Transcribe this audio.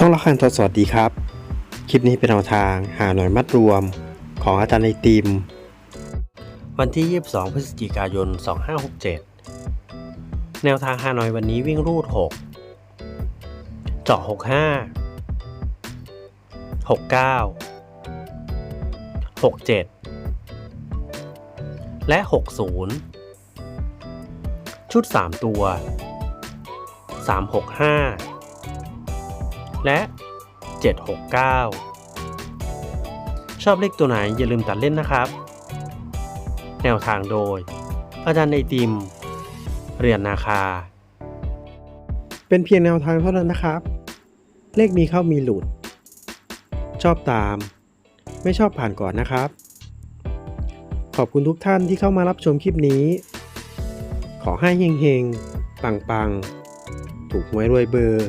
ช่องละคันทดสวัสดีครับ คลิปนี้เป็นแนวทางหาหน่วยมัดรวมของอาจารย์ไอติม วันที่ 22 พฤศจิกายน 2567 แนวทางหาหน่อยวันนี้วิ่งรูด 6 เจาะ 65 69 67 และ 60 ชุด 3 ตัว 365 และ 769 ชอบเลขตัวไหนอย่าลืมตัดเล่นนะครับ แนวทางโดย อาจารย์ไอติม เรียนนาคา เป็นเพียงแนวทางเท่านั้นนะครับ เลขมีเข้ามีหลุด ชอบตาม ไม่ชอบผ่านก่อนนะครับ ขอบคุณทุกท่านที่เข้ามารับชมคลิปนี้ ขอให้เฮงๆ ปังๆ ถูกหวยรวยเบอร์